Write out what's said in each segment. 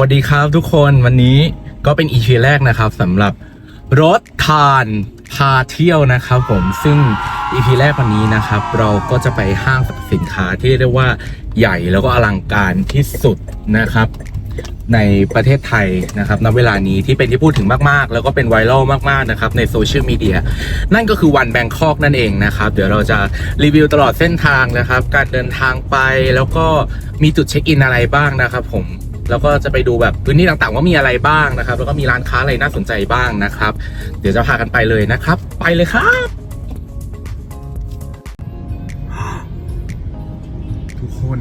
วัสดีครับทุกคนวันนี้ก็เป็น EP แรกนะครับสำหรับรถทานพาเที่ยวนะครับผมซึ่ง EP แรกวันนี้นะครับ เราก็จะไปห้างสรรพสินค้าที่เรียกว่าใหญ่แล้วก็อลังการที่สุดนะครับ ในประเทศไทยนะครับณเวลานี้ที่เป็นที่พูดถึงมากๆ แล้วก็เป็นไวรัลมากๆนะครับในโซเชียลมีเดียนั่นก็คือวันแบงคอกนั่นเองนะครับ เดี๋ยวเราจะรีวิวตลอดเส้นทางนะครับ การเดินทางไปแล้วก็มีจุดเช็คอินอะไรบ้างนะครับ ผม แล้วก็จะไปดูแบบพื้นที่ต่างๆ ว่ามีอะไรบ้างนะครับ แล้วก็มีร้านค้าอะไรน่าสนใจบ้างนะครับ เดี๋ยวจะพากันไปเลยนะครับ ไปเลยครับทุกคน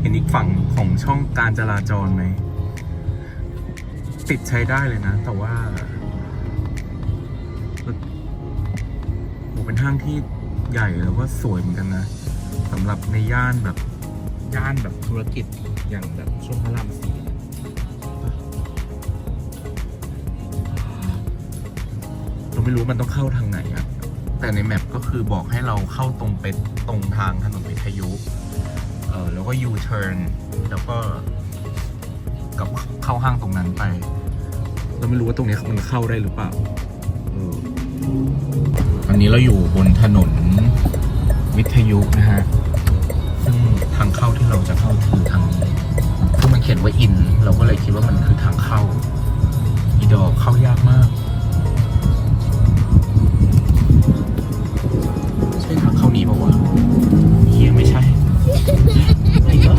เห็นอีกฝั่งของช่องการจราจรไหมติดใช้ได้เลยนะ แต่ว่าโหเป็นห้างที่ใหญ่แล้วก็สวยเหมือนกันนะสำหรับในย่านแบบย่านแบบธุรกิจอย่างแบบช่วงพระรามสี ไม่รู้มันต้องเข้าทางไหนอะแต่ในแมปก็คือบอกให้เราเข้าตรงไปตรงทางถนนวิทยุ เออแล้วก็ U turn แล้วก็กับเข้าห้างตรงนั้นไป เราไม่รู้ว่าตรงนี้มันเข้าได้หรือเปล่าเออตอนนี้เราอยู่บนถนนวิทยุนะฮะ ซึ่งทางเข้าที่เราจะเข้าคือทางนี้คือมันเขียนว่าอิน เราก็เลยคิดว่ามันคือทางเข้า อีดอกเข้ายากมาก ปะวะเฮียไม่ใช่ไอ้ก็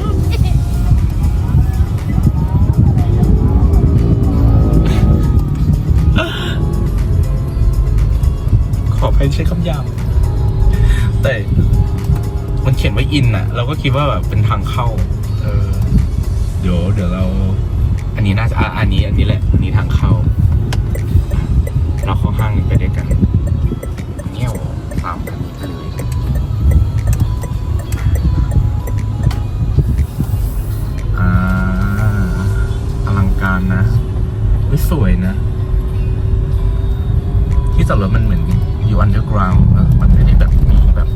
ขอให้ใช้คำหยาบแต่มันเขียนว่าอินอะเราก็คิดว่าแบบเป็นทางเข้า เออ เดี๋ยว เดี๋ยวเรา อันนี้น่าจะอะอันนี้ อันนี้แหละ อันนี้ทางเข้า เราเข้าห้างไปด้วยกัน จอดรถมันเหมือนอยู่ underground มันไม่ได้แบบมีแบบ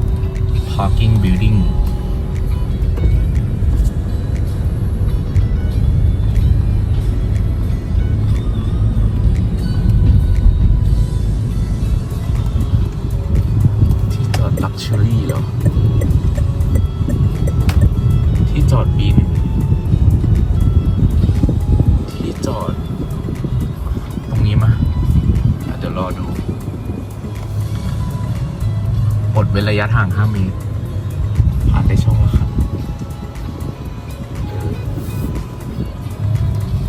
parking building ที่จอด luxury เหรอ ที่จอดบินที่ ระยะทาง 5 เมตร ผ่านได้ช่องแล้วครับ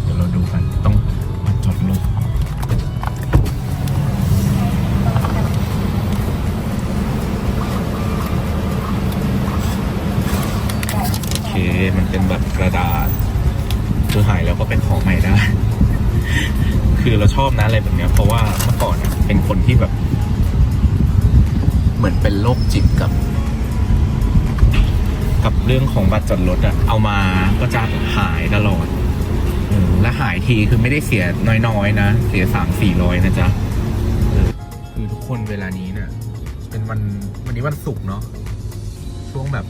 เดี๋ยวเราดูกัน ต้องมาจอดรถโอเค มันเป็นแบบกระดาษ คือหายแล้วก็เป็นของใหม่ได้ คือเราชอบนะอะไรแบบเนี้ยเพราะว่าเมื่อก่อนเป็นคนที่แบบ มือนเป็นโรคจิตกับ กับเรื่องของบัตรจอดรถอะเอามาก็จะหายตลอดอและหายทีคือไม่ได้เสียน้อยๆนะ เสียสามสี่ร้อยนะจ๊ะเออคือทุกคนเวลานี้เนี่ยเป็นวันวันนี้วันศุกร์เนาะช่วงแบบ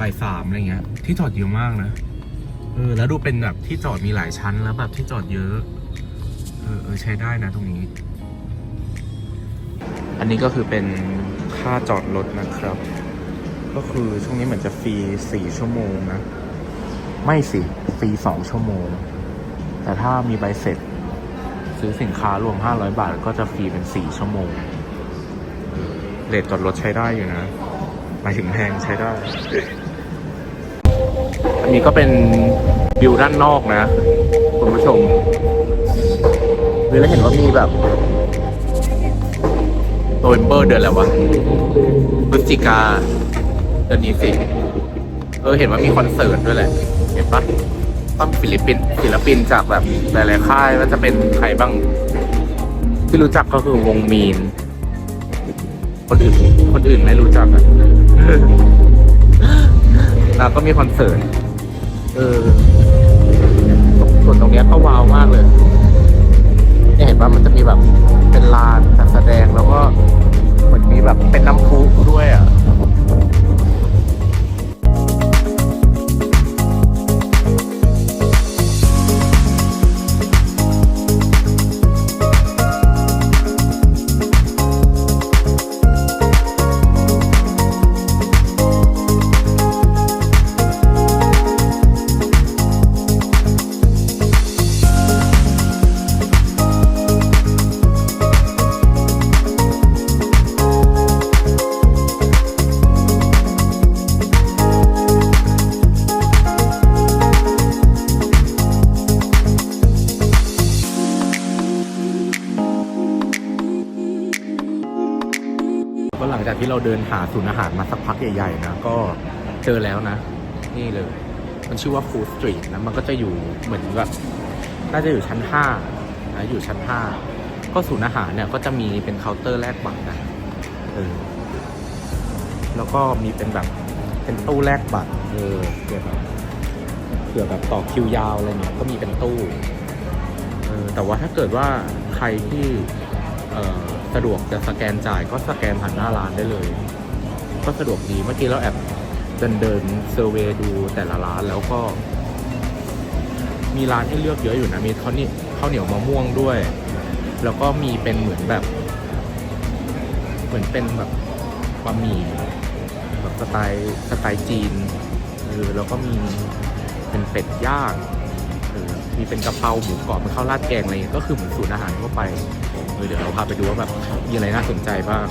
บ่ายสามอะไรเงี้ย ที่จอดเยอะมากนะเออแล้วดูเป็นแบบที่จอดมีหลายชั้นแล้วแบบที่จอดเยอะ เออเออใช้ได้นะตรงนี้ อันนี้ก็คือเป็น ค่าจอดรถนะครับ ก็คือช่วงนี้เหมือนจะฟรีสี่ชั่วโมงนะ ไม่สิฟรีสองชั่วโมง แต่ถ้ามีใบเสร็จ ซื้อสินค้ารวมห้าร้อยบาทก็จะฟรีเป็นสี่ชั่วโมงเลทจอดรถใช้ได้อยู่นะหมายถึงแพงใช้ได้ อันนี้ก็เป็นวิวด้านนอกนะ คุณผู้ชมวิวแล้วเห็นว่ามีแบบ โนเวมเบอร์เดือนอะไรวะพฤศจิกาเดือนนี้สิ เออ เห็นว่ามีคอนเสิร์ตด้วยแหละ เห็นปะต้องศิลปินศิลปินจากแบบหลายๆค่ายว่าจะเป็นใครบ้าง ที่รู้จักก็คือวงมีน คนอื่น คนอื่นไม่รู้จักอะแล้วก็มีคอนเสิร์ต เออ ส่วนตรงเนี้ยก็ว้าวมากเลยเนี่ยเห็นว่ามันจะมีแบบ เป็นลานจัดแสดงแล้วก็เหมือนมีแบบเป็นน้ำพุด้วยอะ จากที่เราเดินหาศูนย์อาหารมาสักพักใหญ่ๆนะ ก็เจอแล้วนะ นี่เลย มันชื่อว่า Food Street นะ มันก็จะอยู่เหมือนแบบน่าจะอยู่ชั้นห้านะอยู่ชั้นห้าก็ศูนย์อาหารเนี่ยก็จะมีเป็นเคาน์เตอร์แลกบัตรนะเออแล้วก็มีเป็นแบบเป็นตู้แลกบัตรเออเผื่อแบบเผื่อแบบต่อคิวยาวอะไรเนี่ยก็มีเป็นตู้เออแต่ว่าถ้าเกิดว่าใครที่เออ สะดวกจะสแกนจ่ายก็สแกนผ่านหน้าร้านได้เลย ก็สะดวกดีเมื่อกี้เราแอบเดินเดินเซอร์เวดูแต่ละร้านแล้วก็ มีร้านให้เลือกเยอะอยู่นะมีข้าวเหนียวข้าวเหนียวมะม่วงด้วย แล้วก็มีเป็นเหมือนแบบ เหมือนเป็นแบบบะหมี่แบบสไตล์สไตล์จีนเออแล้วก็มีเป็นเป็ดย่าง มีเป็นกะเพราหมูกรอบเป็นข้าวราดแกงอะไรก็คือเหมือนศูนย์อาหารทั่วไปเดี๋ยวเราพาไปดูว่าแบบมีอะไรน่าสนใจบ้าง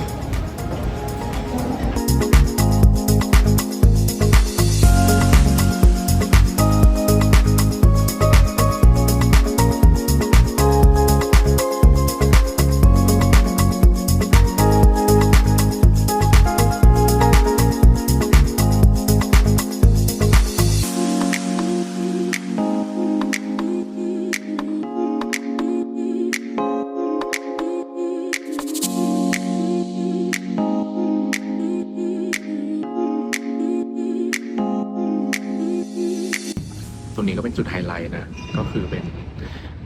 ตรงนี้ก็เป็นจุดไฮไลท์นะ ก็คือเป็น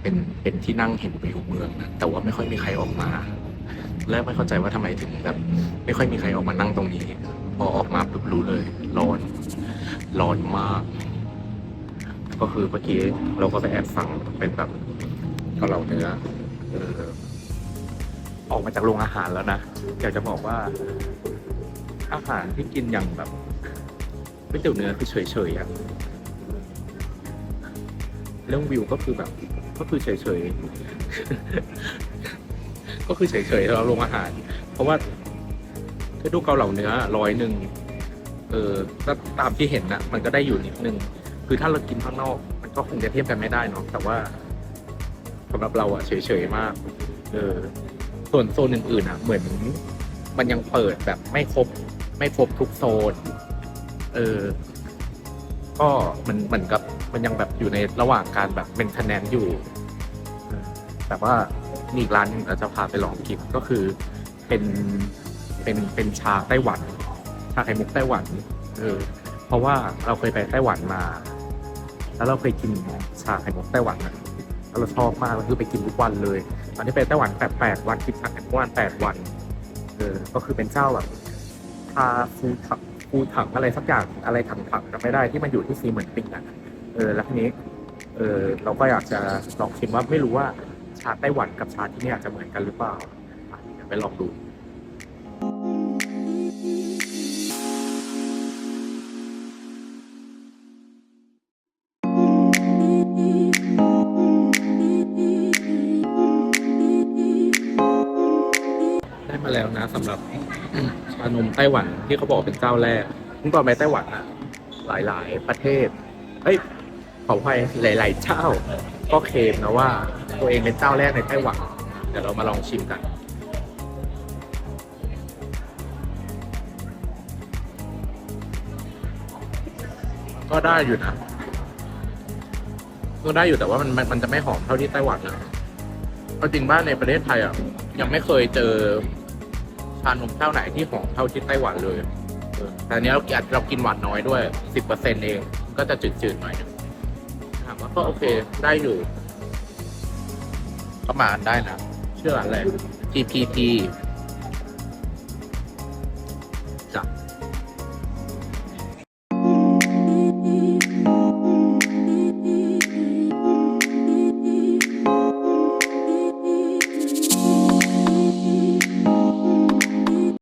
เป็นเป็นที่นั่งเห็นวิวเมืองนะแต่ว่าไม่ค่อยมีใครออกมา แรกไม่เข้าใจว่าทำไมถึงแบบไม่ค่อยมีใครออกมานั่งตรงนี้ พอออกมาปุ๊บรู้เลย ร้อน ร้อนมาก ก็คือเมื่อกี้เราก็ไปแอบสั่งเป็นแบบเกาเหลาเนื้อเออออกมาจากโรงอาหารแล้วนะอยากจะบอกว่า อาหารที่กินอย่างแบบก๋วยเตี๋ยวเนื้อคือเฉยๆอะ เรื่องวิวก็คือแบบ ก็คือเฉยๆ ก็คือเฉยๆเราลงอาหาร เพราะว่าถ้าดูเกาเหลาเนื้อร้อยหนึ่งเออก็ตามที่เห็นนะมันก็ได้อยู่นิดนึง คือถ้าเรากินข้างนอก มันก็คงจะเทียบกันไม่ได้เนาะแต่ว่าสำหรับเราอะเฉยๆมาก เออ ส่วนโซนอื่นๆอะเหมือน มันยังเปิดแบบไม่ครบ ไม่ครบทุกโซน เออ ก็มันเหมือนกับ มันยังแบบอยู่ในระหว่างการแบบเป็นคะแนนอยู่ แต่ว่ามีอีกร้านหนึงเราจะพาไปลองกินก็คือเป็นเป็นเป็นชาไต้หวัน ชาไข่มุกไต้หวันเออเพราะว่าเราเคยไปไต้หวันมา แล้วเราเคยกินชาไข่มุกไต้หวันอะแล้วเราชอบมากเราคือไปกินทุกวันเลย ตอนนี้ไปไต้หวันแปดแปดวันกินชาไข่มุกวันแปดวันเออก็คือเป็นเจ้าแบบชาฟูถังฟูถังอะไรสักอย่างอะไรถังถังๆจำไม่ได้ที่มันอยู่ที่ซีเหมือนปิงอะ เออแล้วทีนี้เออเราก็อยากจะลองชิมว่าไม่รู้ว่าชาไต้หวันกับชาที่นี่อาจจะเหมือนกันหรือเปล่าอะเดี๋ยวไปลองดู ได้มาแล้วนะสำหรับ ชานมไต้หวันที่เขาบอกเป็นเจ้าแรกซึ่งตอนไปไต้หวันอะหลายๆ ประเทศเอ้ย ขออภัยหลาย ๆ เจ้า ก็เคลมนะว่า ตัวเองเป็นเจ้าแรกในไต้หวันเดี๋ยวเรามาลองชิมกันก็ได้อยู่นะก็ได้อยู่แต่ว่ามันมันจะไม่หอมเท่าที่ไต้หวันนะเพราะจริงบ้านในประเทศไทยอะยังไม่เคยเจอชานมเจ้าไหนที่หอมเท่าที่ไต้หวันเลยออแต่อันนี้เรากินเรากินหวานน้อยด้วยสิบเปอร์เซ็นเอง ก็จะจืดๆหน่อย ว่าก็โอเคได้อยู่ประมาณได้นะ ชื่อร้านอะไร TPT